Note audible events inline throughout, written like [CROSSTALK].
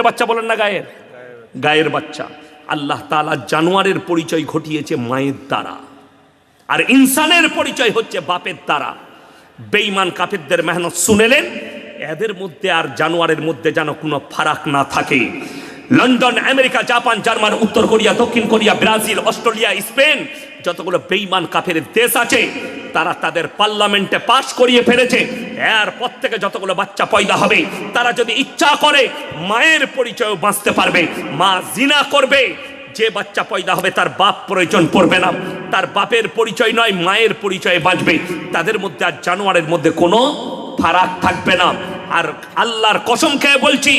জাতের বাচ্চা বলেন না গায়ের? গায়ের বাচ্চা। আল্লাহ তালা জানোয়ারের পরিচয় ঘটিয়েছে মায়ের দ্বারা। আর ইনসানের পরিচয় হচ্ছে বাপের দ্বারা। বেইমান কাফেরদের মেহনত শুনেলেন এদের মধ্যে আর জানোয়ারের মধ্যে যেন কোনো ফারাক না থাকে। লন্ডন, আমেরিকা, জাপান, জার্মান, উত্তর কোরিয়া, দক্ষিণ কোরিয়া, ব্রাজিল, অস্ট্রেলিয়া, স্পেন, যতগুলো বেইমান কাফের দেশ আছে, তারা তাদের পার্লামেন্টে পাশ করিয়ে ফেলেছে। এরপর থেকে যতগুলো বাচ্চা পয়দা হবে, তারা যদি ইচ্ছা করে মায়ের পরিচয় বাঁচতে পারবে, মা জিনা করবে, যে বাচ্চা পয়দা হবে তার বাপ প্রয়োজন পড়বে না। তার বাপের পরিচয় নয়, মায়ের পরিচয়ে বাঁচবে। তাদের মধ্যে আর জানোয়ারের মধ্যে কোনো ফারাক থাকবে না। আর আল্লাহর কসম খেয়ে বলছি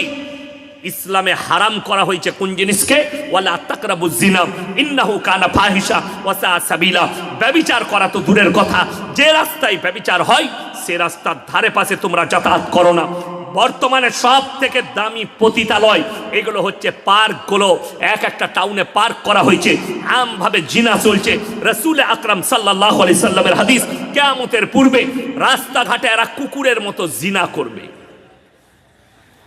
ইসলামে হারাম করা হয়েছে কোন জিনিসকে? ওয়ালা তাকরাবু জিনা ইন্নাহু কানা ফাহিশা ওয়া সা সাবিলা। ব্যভিচার করা তো দূরের কথা। যে রাস্তায় ব্যভিচার হয়, সে রাস্তার ধারে পাশে তোমরা যাতায়াত করো না। বর্তমানে সব থেকে দামি পতিতালয় এগুলো হচ্ছে পার্কগুলো। এক একটা টাউনে পার্ক করা হয়েছে। আমভাবে জিনা চলছে। রসুল আকরাম সাল্লাহ আলি সাল্লামের হাদিস, কেয়ামতের পূর্বে রাস্তাঘাটে এরা কুকুরের মতো জিনা করবে।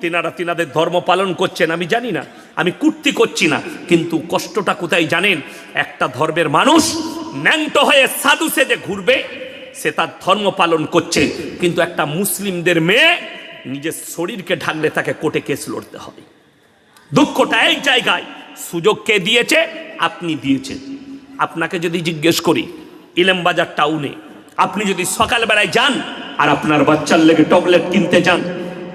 তিনারা তিনাদের ধর্ম পালন করছেন, আমি জানি না, আমি কুর্তি করছি না, কিন্তু কষ্টটা কোথায় জানেন? একটা ধর্মের মানুষ ন্যাংটো হয়ে সাধু সেজে ঘুরবে, সে তার ধর্ম পালন করছে। কিন্তু একটা মুসলিমদের মেয়ে নিজের শরীরকে ঢাকলে তাকে কোর্টে কেস লড়তে হবে। দুঃখটা এই জায়গায়, সুযোগ কে দিয়েছে? আপনি দিয়েছেন। আপনাকে যদি জিজ্ঞেস করি, ইলেমবাজার টাউনে, আপনি যদি সকালবেলায় যান আর আপনার বাচ্চার লেগে টবলেট কিনতে যান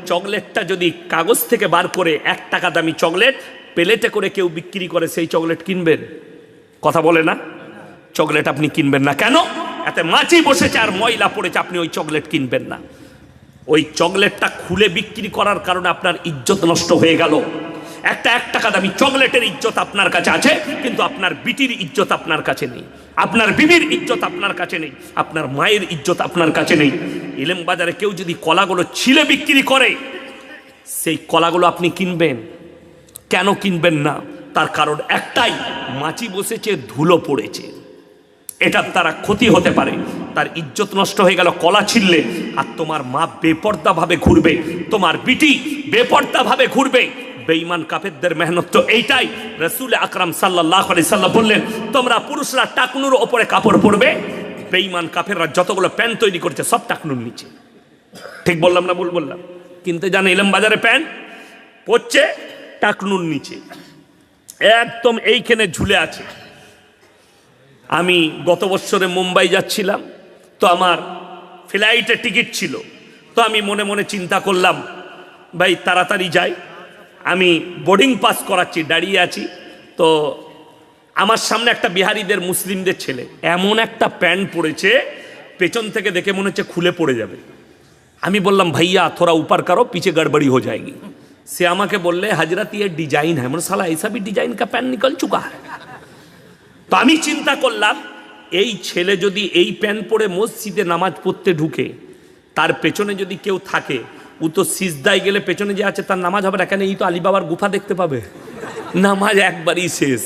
চকলেটটা যদি কাগজ থেকে বার করে এক টাকা দামি চকলেট, প্লেটে করে কেউ বিক্রি করে, সেই চকলেট কিনবেন। কথা বলে না? চকলেট আপনি কিনবেন না। কেন? এতে মাছি বসেছে আর ময়লা পড়েছে, আপনি ওই চকলেট কিনবেন না। ওই চকলেটটা খুলে বিক্রি করার কারণে আপনার ইজ্জত নষ্ট হয়ে গেল। একটা এক টাকা দামি চকলেটের ইজ্জত আপনার কাছে আছে, কিন্তু আপনার বিটির ইজ্জত আপনার কাছে নেই। আপনার বিবির ইজ্জত আপনার কাছে নেই। আপনার মায়ের ইজ্জত আপনার কাছে নেই। এলেম বাজারে কেউ যদি কলাগুলো ছিলে বিক্রি করে, সেই কলাগুলো আপনি কিনবেন। কেন কিনবেন না? তার কারণ একটাই, মাছি বসেছে, ধুলো পড়েছে। এটার তারা ক্ষতি হতে পারে। তার ইজ্জত নষ্ট হয়ে গেল, কলা ছিললে আর তোমার মা বেপর্দাভাবে ঘুরবে। তোমার বিটি বেপর্দাভাবে ঘুরবে। বেঈমান কাফেরদের মেহনত তো এইটাই। রসুল আকরাম সাল্লাহ আলি সাল্লাহ বললেন, তোমরা পুরুষরা টাকনুর ওপরে কাপড় পরবে। বেঈমান কাফেররা যতগুলো প্যান্ট তৈরি করছে, সব টাকনুর নিচে। ঠিক বললাম না ভুল বললাম? কিনতে জান এলাম বাজারে প্যান্ট পড়ছে টাকনুর নিচে। একদম এইখানে ঝুলে আছে। আমি গত বছরে মুম্বাই যাচ্ছিলাম, তো আমার ফ্লাইটে টিকিট ছিল। তো আমি মনে মনে চিন্তা করলাম, ভাই, তাড়াতাড়ি যাই। আমি বোর্ডিং পাস করাচ্ছি, দাঁড়িয়ে আছি। তো আমার সামনে একটা বিহারিদের, মুসলিমদের ছেলে, এমন একটা প্যান্ট পরেছে, পেছন থেকে দেখে মনে হচ্ছে খুলে পড়ে যাবে। আমি বললাম, ভাইয়া থোড়া উপার কারও, পিছে গড়বড়ি হয়ে যায়গি সে আমাকে বললে, হাজরাতি এর ডিজাইন হ্যাঁ। মানে সালা এইসবই ডিজাইন কা প্যান্ট নিকল চুকা হ্যাঁ। তো আমি চিন্তা করলাম, এই ছেলে যদি এই প্যান্ট পরে মসজিদে নামাজ পড়তে ঢুকে, তার পেছনে যদি কেউ থাকে ও তো সিজদায় গেলে পেছনে যে আছে, তার নামাজ হবে না। কেন এই তো আলিবাবার গুফা দেখতে পাবে? নামাজ একবারই শেষ।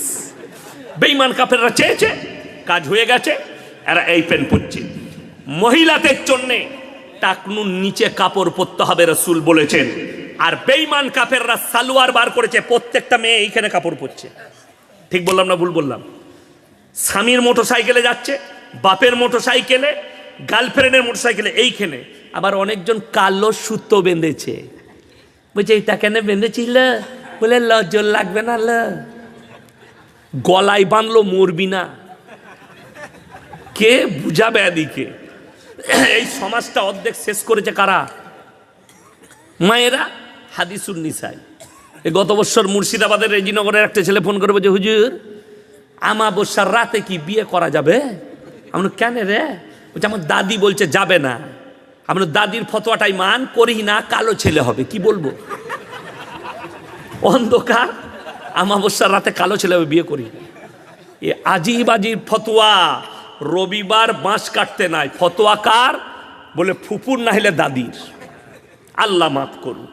বেইমান কাফেররা চেয়েছে, কাজ হয়ে গেছে, এরা এই প্যান্ট পরছে মহিলাদের জন্যে টাকনুর নিচে কাপড় পরতে হবে, রসুল বলেছেন। আর বেইমান কাফেররা সালোয়ার বার করেছে, প্রত্যেকটা মেয়ে এইখানে কাপড় পরছে। ঠিক বললাম না ভুল বললাম? স্বামীর মোটর সাইকেলে যাচ্ছে, বাপের মোটর সাইকেলে গার্লফ্রেন্ডের মোটর সাইকেলে এইখানে। আবার অনেকজন কালো সুতো বেঁধেছে। বলছে, এটা কেন বেঁধেছিল? বলে লজ্জল লাগবে না, ল। গলায় বাঁধলো মরবি না। কে বুঝাবে এদিকে? এই সমাজটা অর্ধেক শেষ করেছে কারা? মায়েরা? হাদিসুল নিসাই। এই গত বছর মুর্শিদাবাদের রেজিনগরের একটা ছেলে ফোন করে বলছে হুজুর, আমাবস্যার রাতে কি বিয়ে করা যাবে? আমরা কেন রে? বলছে, আমার দাদি বলছে যাবে না। আমরা দাদির ফতোয়াটাই মান করি না, কালো ছেলে হবে। কি বলব? অন্ধকার, আমাবস্যার রাতে কালো ছেলে হবে, বিয়ে করি। এ আজিব আজিব ফতোয়া, রবিবার বাঁশ কাটতে নাই। ফতোয়া কার? বলে, ফুপুর না হলে দাদির। আল্লাহ মাফ করুন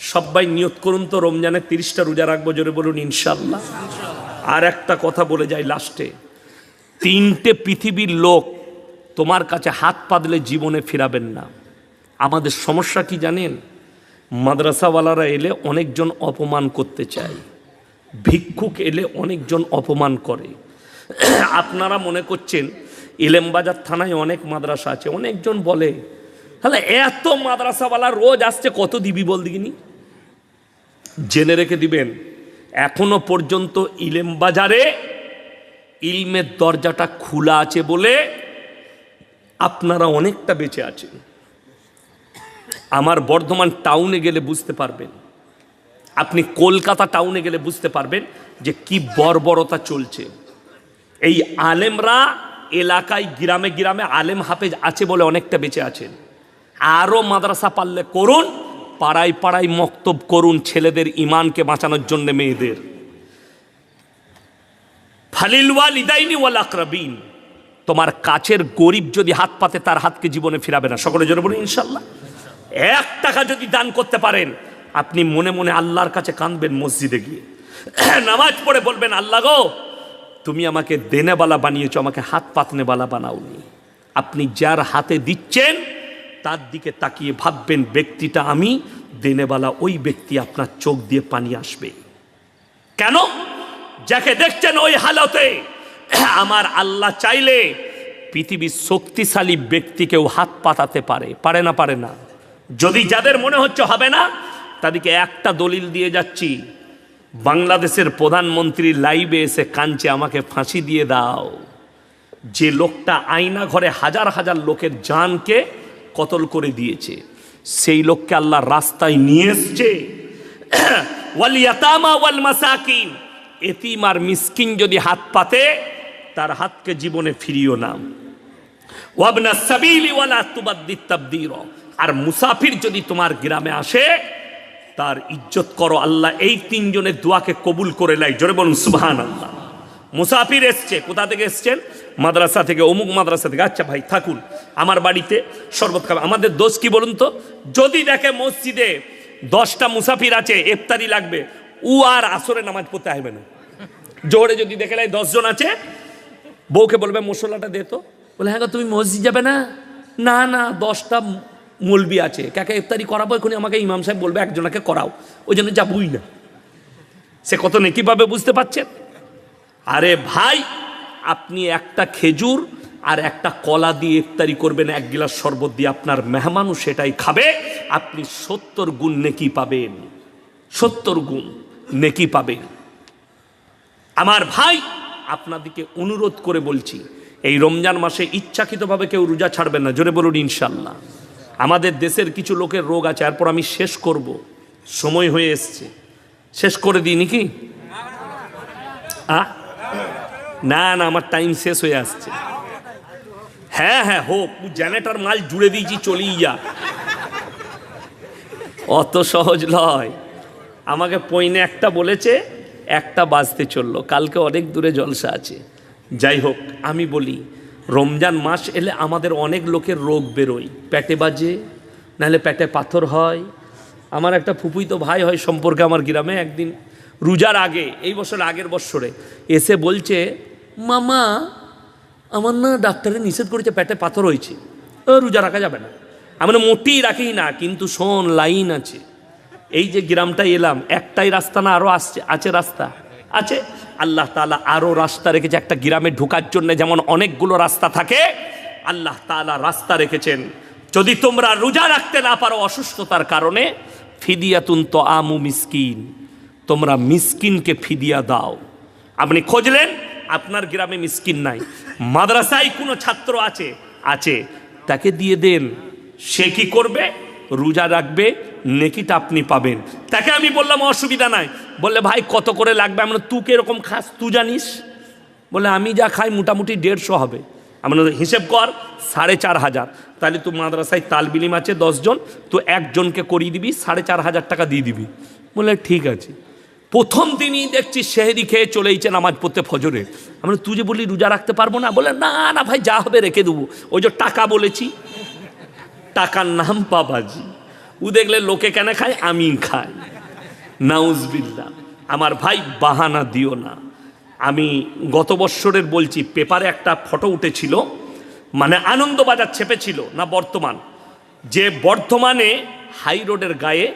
সবাই নিয়ত করুন তো, রমজানের তিরিশটা রোজা রাখব, জোরে বলুন ইনশাল্লাহ আর একটা কথা বলে যাই লাস্টে। তিনটে পৃথিবীর লোক তোমার কাছে হাত পাতলে জীবনে ফিরাবেন না। আমাদের সমস্যা কি জানেন? মাদ্রাসাওয়ালারা এলে অনেকজন অপমান করতে চায়। ভিক্ষুক এলে অনেকজন অপমান করে। আপনারা মনে করছেন, ইলেমবাজার থানায় অনেক মাদ্রাসা আছে, অনেকজন বলে, তাহলে এত মাদ্রাসাওয়ালা রোজ আসছে, কত দিবি বল দিগিনি জেনে রেখে দিবেন, এখনও পর্যন্ত ইলেমবাজারে ইলমের দরজাটা খোলা আছে বলে আপনারা অনেকটা বেঁচে আছেন। আমার বর্ধমান টাউনে গেলে বুঝতে পারবেন। আপনি কলকাতা টাউনে গেলে বুঝতে পারবেন যে কি বর্বরতা চলছে। এই আলেমরা এলাকায় গ্রামে গ্রামে আলেম হাফেজ আছে বলে অনেকটা বেঁচে আছেন। আরও মাদ্রাসা পারলে করুন, পাড়ায় পাড়ায় মক্তব করুন ছেলেদের ইমানকে বাঁচানোর জন্য মেয়েদের। ফালিল ওয়াল ইদাইনি ওয়াল আকরাবিন। তোমার কাছের গরিব যদি হাত পাতে, তার হাতকে জীবনে ফিরাবে না। সকলে জন্য বলুন, ইনশাল্লাহ। এক টাকা যদি দান করতে পারেন, আপনি মনে মনে আল্লাহর কাছে কাঁদবেন মসজিদে গিয়ে। [CLEARS THROAT] নামাজ পড়ে বলবেন, আল্লাহ গো, তুমি আমাকে দেনেবালা বানিয়েছো, আমাকে হাত পাতনেবালা বানাওনি। আপনি যার হাতে দিচ্ছেন, তার দিকে তাকিয়ে ভাববেন, ব্যক্তিটা আমি দেনেবালা ওই ব্যক্তি আপনার চোখ দিয়ে পানি আসবে। কেন? যাকে দেখছেন ওই হালতে [COUGHS] আমার আল্লাহ চাইলে পৃথিবীর শক্তিশালী ব্যক্তিকেও হাত পাতাতে পারে পারে না পারে না। যদি যাদের মনে হচ্ছে হবে না, তাদেরকে একটা দলিল দিয়ে যাচ্ছি। বাংলাদেশের প্রধানমন্ত্রী লাইভে এসে কাঞ্চে আমাকে ফাঁসি দিয়ে দাও। যে লোকটা আয়না ঘরে হাজার হাজার লোকের জানকে কতল করে দিয়েছে, সেই লোককে আল্লাহ রাস্তায় নিয়ে এসছে। [COUGHS] ওয়াল ইয়াতামা ওয়াল মাসাকিন। এতিম আর মিসকিন যদি হাত পাতে তার হাতকে জীবনে ফিরিও না। আর মুসাফির যদি তোমার গ্রামে আসে, তার ইজ্জত করো আল্লাহ, এই তিনজনের দোয়াকে কবুল করে লাই জোরে বলুন সুবহান আল্লাহ মুসাফির এসছে, কোথা থেকে এসছেন? মাদ্রাসা থেকে, অমুক মাদ্রাসা থেকে। আচ্ছা ভাই, থাকুন, আমার বাড়িতে শরবত খাবে। আমাদের দোষ কি বলুন তো? যদি দেখে মসজিদে দশটা মুসাফির আছে, ইফতারি লাগবে, উ আর আসরে নামাজ পড়তে আসবে না। জোরে যদি দেখে লাই দশজন আছে বউকে বলবে, মশলাটা দে তো। বলে হ্যাঁ তুমি মসজিদ যাবে না? না না, দশটা মলবি আছে। কাকে ইফতারি করাবো এখনই আমাকে ইমাম সাহেব বলবে, একজনকে করাও। ওই জন্য যাবই না। সে কত নেকি পাবে বুঝতে পারছেন? আরে ভাই, আপনি একটা খেজুর আর একটা কলা দিয়ে ইফতারি করবেন, এক গিলাস শরবত দিয়ে আপনার মেহমানও সেটাই খাবে। আপনি সত্তর গুণ নেকি পাবেন। সত্তর গুণ নেকি পাবেন। আমার ভাই আপনাদেরকে অনুরোধ করে বলছি, এই রমজান মাসে ইচ্ছাকৃতভাবে কেউ রোজা ছাড়বেন না, জোরে বলুন ইনশাল্লাহ। আমাদের দেশের কিছু লোকের রোগ আছে, এরপর আমি শেষ করব। সময় হয়ে এসছে। শেষ করে দিই নাকি? না না, আমার টাইম শেষ হয়ে আসছে। হ্যাঁ হ্যাঁ হোক জেনারেটার মাল জুড়ে দিয়েছি, চলেই যা। অত সহজ নয়। আমাকে পইনে একটা বলেছে একটা বাজতে চলল, কালকে অনেক দূরে জলসা আছে। যাই হোক, আমি বলি, রমজান মাস এলে আমাদের অনেক লোকের রোগ বেরোয়। পেটে বাজে, নাহলে পেটে পাথর হয়। আমার একটা ফুপুই তো ভাই হয় সম্পর্কে আমার গ্রামে, একদিন রোজার আগে, এই বছর আগের বছরে এসে বলছে, মামা, আমার না ডাক্তারে নিষেধ করেছে পেটে পাথর হয়েছে। ও রোজা রাখা যাবে না। আমরা মোটেই রাখি না, কিন্তু শোন, লাইন আছে। এই যে গ্রামটায় এলাম, একটাই রাস্তা না আরও আসছে, আছে রাস্তা? আছে। আল্লাহ তাআলা আরও রাস্তা রেখেছে, একটা গ্রামে ঢোকার জন্য যেমন অনেকগুলো রাস্তা থাকে, আল্লাহ তাআলা রাস্তা রেখেছেন। যদি তোমরা রোজা রাখতে না পারো অসুস্থতার কারণে, ফিদিয়াতুন তো আমু মিসকিন। তোমরা মিসকিনকে ফিদিয়া দাও। আপনি খোঁজলেন, আপনার গ্রামে মিসকিন নাই। মাদ্রাসায় কোনো ছাত্র আছে? আছে। তাকে দিয়ে দেন। সে কি করবে? রোজা রাখবে নেকিটা আপনি পাবেন। তাকে আমি বললাম, অসুবিধা নাই। বললে, ভাই, কত করে লাগবে? আমরা তুই কীরকম খাস, তুই জানিস? বলে আমি যা খাই মোটামুটি দেড়শো হবে। আমরা হিসেব কর, সাড়ে চার হাজার। তাহলে তুই মাদ্রাসায় তালবিলিম আছে দশজন তো একজনকে করিয়ে দিবি, সাড়ে চার হাজার টাকা দিয়ে দিবি। বলে ঠিক আছে। প্রথম দিনই দেখছি সেহেরি খেয়ে চলেইছে নামাজ পড়তে ফজরে। আমরা তুই যে বলি রোজা রাখতে পারব না? বলে না না ভাই, যা হবে রেখে দেবো। ওই যে টাকা বলেছি টাকার নাম পাবাজি ও দেখলে লোকে কেন খায়? আমি খাই। নাউজবিল্লা, আমার ভাই বাহানা দিও না। আমি গত বৎসরের বলছি, পেপারে একটা ফটো উঠেছিল মানে আনন্দবাজার ছেপেছিল, না বর্তমান? যে বর্তমানে হাই রোডের গায়ে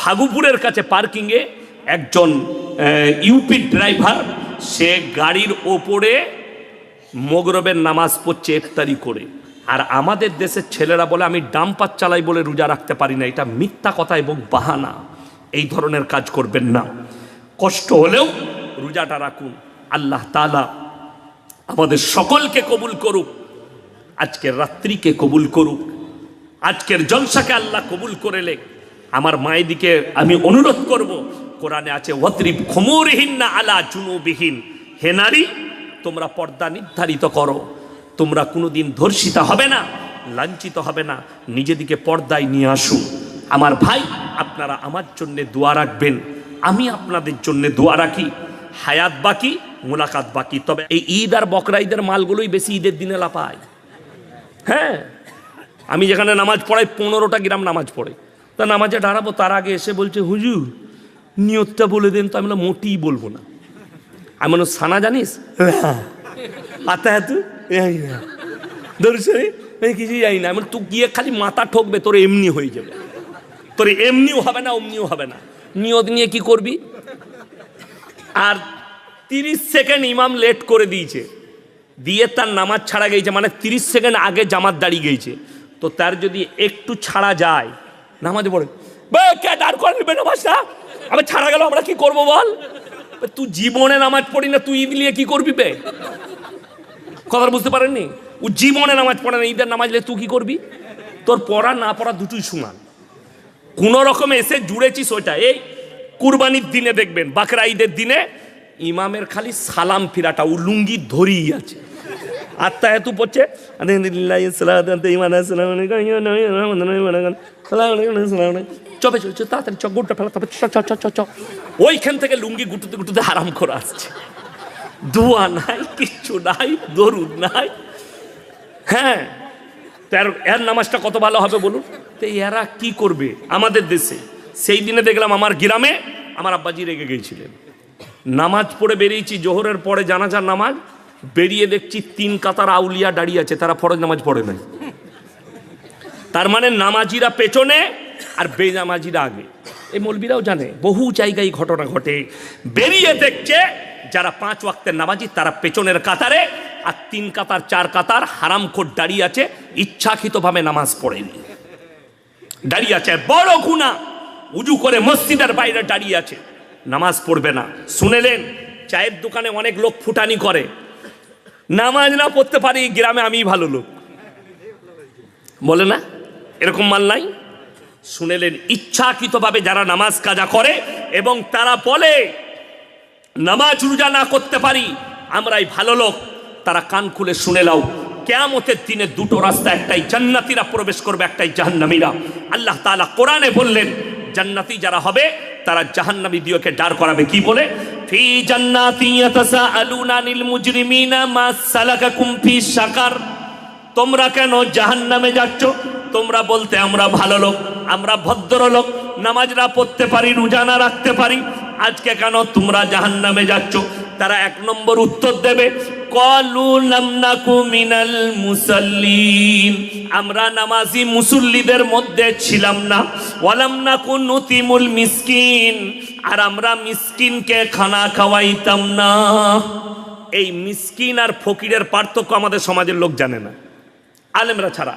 ফাগুপুরের কাছে পার্কিংয়ে একজন ইউপি ড্রাইভার, সে গাড়ির ওপরে মোগরবের নামাজ পড়ছে ইফতারি করে। আর আমাদের দেশের ছেলেরা বলে, আমি ডাম্পার চালাই বলে রোজা রাখতে পারি না। এটা মিথ্যা কথা এবং বাহানা। এই ধরনের কাজ করবেন না। কষ্ট হলেও রোজাটা রাখুন। আল্লাহ তালা আমাদের সকলকে কবুল করুক। আজকের রাত্রিকে কবুল করুক। আজকের জলসাকে আল্লাহ কবুল করে লে আমার মায়েদিকে আমি অনুরোধ করব, কোরআনে আছে ওয়াত্রিব খমুরহীন না আলা চুনুবিহীন হে নারী, তোমরা পর্দা নির্ধারিত করো। তোমরা কোনোদিন ধর্ষিতা হবে না লাঞ্ছিত হবে না। নিজেদিকে পর্দায় নিয়ে আসুন আমার ভাই আপনারা আমার জন্যে দোয়া রাখবেন। আমি আপনাদের জন্যে দোয়া রাখি। হায়াত বাকি মোলাকাত বাকি। তবে এই ঈদ আর বকরা ঈদের মালগুলোই বেশি ঈদের দিনে লাপায় হ্যাঁ আমি যেখানে নামাজ পড়াই পনেরোটা গ্রাম নামাজ পড়ে। তা নামাজে দাঁড়াবো তার আগে এসে বলছে হুজুর নিয়তটা বলে দেন তো আমি মোটেই বলব না। আমি বললাম, সানা জানিস? হ্যাঁ। আতা আমি জানি না। আমি বললাম, তুই গিয়ে খালি মাথা ঠকবে তোর এমনি হয়ে যাবে। তোর এমনিও হবে না অমনিও হবে না। নিয়ত নিয়ে কি করবি? আর তিরিশ সেকেন্ড ইমাম লেট করে দিয়েছে। দিয়ে তার নামাজ ছাড়া গেছে মানে তিরিশ সেকেন্ড আগে জামাত দাঁড়িয়ে গেছে। তো তার যদি একটু ছাড়া যায় নামাজে পড়ে কে দাঁড় করে নেবে নামাজটা আবার ছাড়া গেল আমরা কি করব বল? তুই জীবনে নামাজ পড়ি না তুই ঈদ নিয়ে কি করবি বে? কথা বুঝতে পারেননি? ও জীবনে নামাজ পড়ে না, ঈদের নামাজ তুই কি করবি? তোর পড়া না পড়া দুটোই সমান। কোনো রকমে এসে জুড়েছিস ওইটা। এই কুরবানির দিনে দেখবেন, বাকরা ঈদের দিনে ইমামের খালি সালাম ফিরাটা, ও লুঙ্গি ধরিই আছে। আত্মা এত পড়ছে চবে চলছে তাড়াতাড়ি চ গুটটা ফেলা চ ওইখান থেকে লুঙ্গি গুটুতে গুটুতে আরাম করে আসছে। দোয়া নাই, কিচ্ছু নাই, দরুদ নাই। হ্যাঁ তার, এর নামাজটা কত ভালো হবে বলুন? তো এরা কি করবে আমাদের দেশে? সেই দিনে দেখলাম আমার গ্রামে আমার আব্বাজি রেগে গিয়েছিলেন নামাজ পড়ে বেরিয়েছি, জোহরের পরে জানাজার নামাজ, বেরিয়ে দেখছি তিন কাতার আউলিয়া দাঁড়িয়ে আছে, তারা ফরজ নামাজ পড়ে নাই। তার মানে নামাজিরা পেছনে আর বেনামাজিরা আগে। এই মৌলবীরাও জানে, বহু জায়গায় ঘটনা ঘটে। বেরিয়ে দেখছে যারা পাঁচ ওয়াক্তের নামাজি, তারা পেছনের কাতারে, আর তিন কাতার, চার কাতার হারামখোর দাঁড়িয়ে আছে, ইচ্ছাকৃতভাবে নামাজ পড়েনি। দাঁড়িয়ে আছে, বড় গুণা উজু করে মসজিদের বাইরে দাঁড়িয়ে আছে। নামাজ পড়বে না। শুনেলেন, চায়ের দোকানে অনেক লোক ফুটানি করে। নামাজ না পড়তে পারি, গ্রামে আমি ভালো লোক। বলে না, এরকম মাল নাই? শুনেলেন, ইচ্ছাকৃতভাবে যারা নামাজ কাজা করে এবং তারা বলে, নামাজ রোজা না করতে পারি, আমরাই ভালো লোক। তারা কান খুলে শুনে লাও কেয়ামতের দিনে দুটো রাস্তা, একটাই জান্নাতিরা প্রবেশ করবে, একটাই জাহান্নামীরা। আল্লাহ তাআলা কোরআনে বললেন, জান্নাতি যারা হবে, তারা জাহান্নামী দিওকে ডার করাবে। কি বলে? ফি তোমরা কেন জাহান নামে যাচ্ছ? তোমরা বলতে আমরা ভালো লোক, আমরা ভদ্র লোক নামাজরা পড়তে পারি, রোজানা রাখতে পারি। আজকে কেন তোমরা জাহান নামে যাচ্ছ? তারা এক নম্বর উত্তর দেবে, কলু নামনাকু মিনাল মুসাল্লিন। আমরা নামাজি মুসল্লিদের মধ্যে ছিলাম না। ওয়ালাম নাকু নতিমুল মিসকিন। আর আমরা মিসকিনকে খানা খাওয়াইতাম না। এই মিসকিন আর ফকিরের পার্থক্য আমাদের সমাজের লোক জানে না, আলেমরা ছাড়া।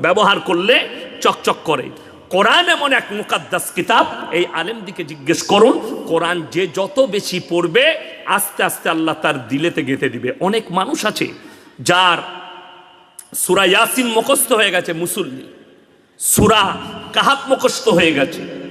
ব্যবহার করলে চকচক করে। কোরআন এমন এক মুকাদ্দাস কিতাব, এই আলেম দিকে জিজ্ঞেস করুন, কোরআন যে যত বেশি পড়বে, আস্তে আস্তে আল্লাহ তার দিলেতে গেঁথে দিবে। অনেক মানুষ আছে যার সুরা ইয়াসিন মুখস্থ হয়ে গেছে মুসল্লি। সুরা কাহাত মুখস্থ হয়ে গেছে।